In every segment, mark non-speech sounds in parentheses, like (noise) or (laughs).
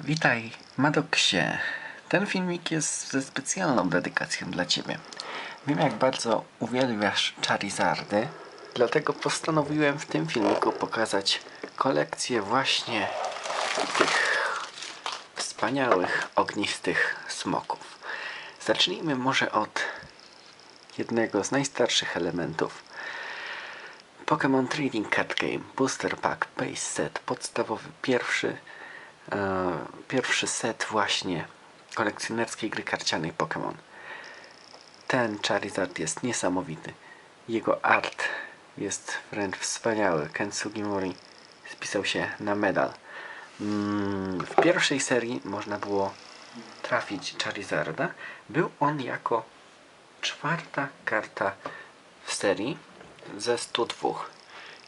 Witaj, Madoksie. Ten filmik jest ze specjalną dedykacją dla Ciebie. Wiem, jak bardzo uwielbiasz Charizardy, dlatego postanowiłem w tym filmiku pokazać kolekcję właśnie tych wspaniałych, ognistych smoków. Zacznijmy może od jednego z najstarszych elementów. Pokémon Trading Card Game Booster Pack Base Set podstawowy pierwszy pierwszy set właśnie kolekcjonerskiej gry karcianej Pokémon. Ten Charizard jest niesamowity. Jego art jest wręcz wspaniały. Ken Sugimori spisał się na medal. Mm, W pierwszej serii można było trafić Charizarda. Był on jako czwarta karta w serii ze 102.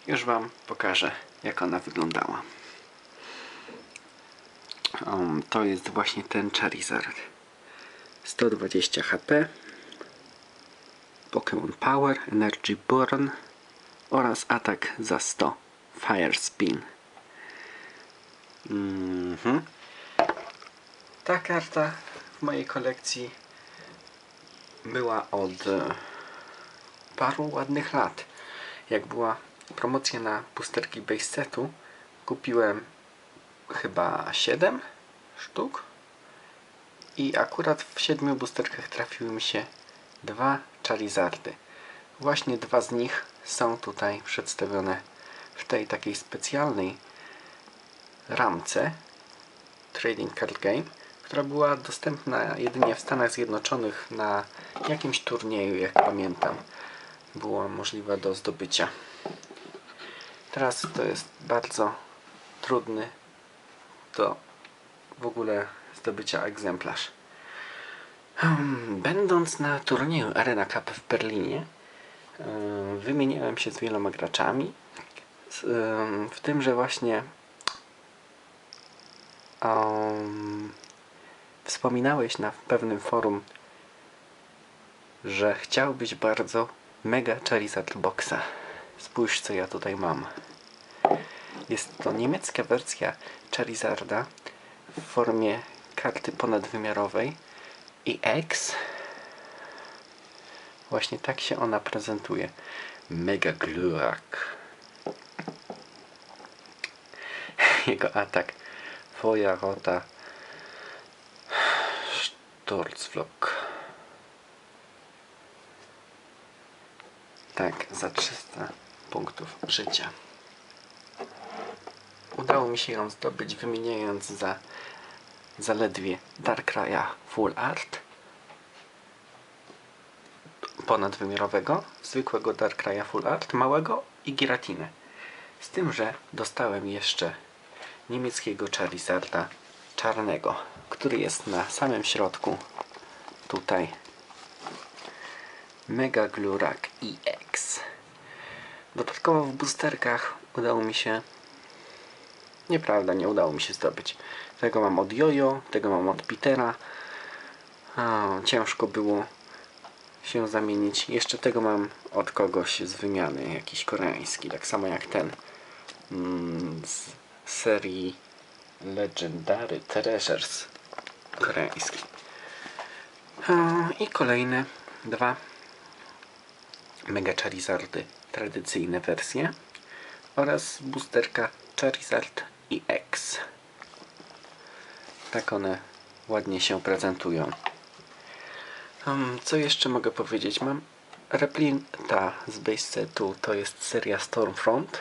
Już Wam pokażę, jak ona wyglądała. Um, to jest właśnie ten Charizard. 120 HP. Pokémon Power, Energy Burn oraz atak za 100. Fire Spin. Mhm. Ta karta w mojej kolekcji była od e, paru ładnych lat. Jak była promocja na boosterki base setu, kupiłem chyba 7 sztuk i akurat w 7 boosterkach trafiły mi się dwa Charizardy. Właśnie dwa z nich są tutaj przedstawione w tej takiej specjalnej ramce Trading Card Game, która była dostępna jedynie w Stanach Zjednoczonych na jakimś turnieju, jak pamiętam. Była możliwa do zdobycia. Teraz to jest bardzo trudny do w ogóle zdobycia egzemplarz. Hmm, Będąc na turnieju Arena Cup w Berlinie, em, wymieniałem się z wieloma graczami. Em, W tym, że właśnie em, wspominałeś na pewnym forum, że chciałbyś bardzo Mega Charizard Boxa. Spójrz co ja tutaj mam. Jest to niemiecka wersja Charizarda w formie karty ponadwymiarowej i X. Właśnie tak się ona prezentuje. Mega Glurak. (laughs) Jego atak Twoja rota Sturzflok. Tak, za 300 punktów życia. Udało mi się ją zdobyć wymieniając za zaledwie Darkraya Full Art ponadwymiarowego, zwykłego Darkraya Full Art, małego i Giratinę. Z tym, że dostałem jeszcze niemieckiego Charizarda czarnego, który jest na samym środku tutaj Mega Glurak EX. Dodatkowo w boosterkach udało mi się Nieprawda, nie udało mi się zdobyć. Tego mam od Jojo, tego mam od Petera. Ciężko było się zamienić. Jeszcze tego mam od kogoś z wymiany, jakiś koreański, tak samo jak ten mm, z serii Legendary Treasures koreański. I kolejne dwa Mega Charizardy, tradycyjne wersje oraz boosterka Charizard i X. Tak one ładnie się prezentują. Um, co jeszcze mogę powiedzieć? Mam replinta z base setu, to jest seria Stormfront.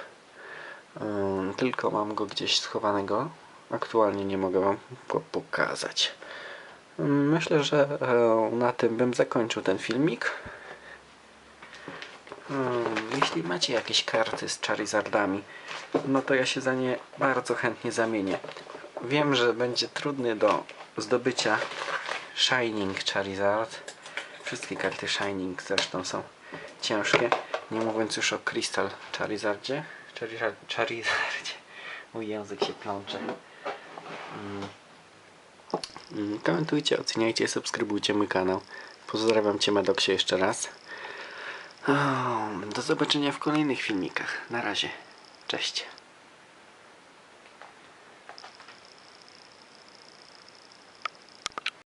Um, tylko mam go gdzieś schowanego. Aktualnie nie mogę wam go pokazać. Um, myślę, że e, na tym bym zakończył ten filmik. Hmm, jeśli macie jakieś karty z Charizardami, no to ja się za nie bardzo chętnie zamienię. Wiem, że będzie trudny do zdobycia Shining Charizard. Wszystkie karty Shining zresztą są ciężkie. Nie mówiąc już o Crystal Charizardzie. Charizard, Charizardzie. (laughs) Mój język się plącze. Mm. Mm, Komentujcie, oceniajcie, subskrybujcie mój kanał. Pozdrawiam Cię Madoksie jeszcze raz. Do zobaczenia w kolejnych filmikach. Na razie. Cześć.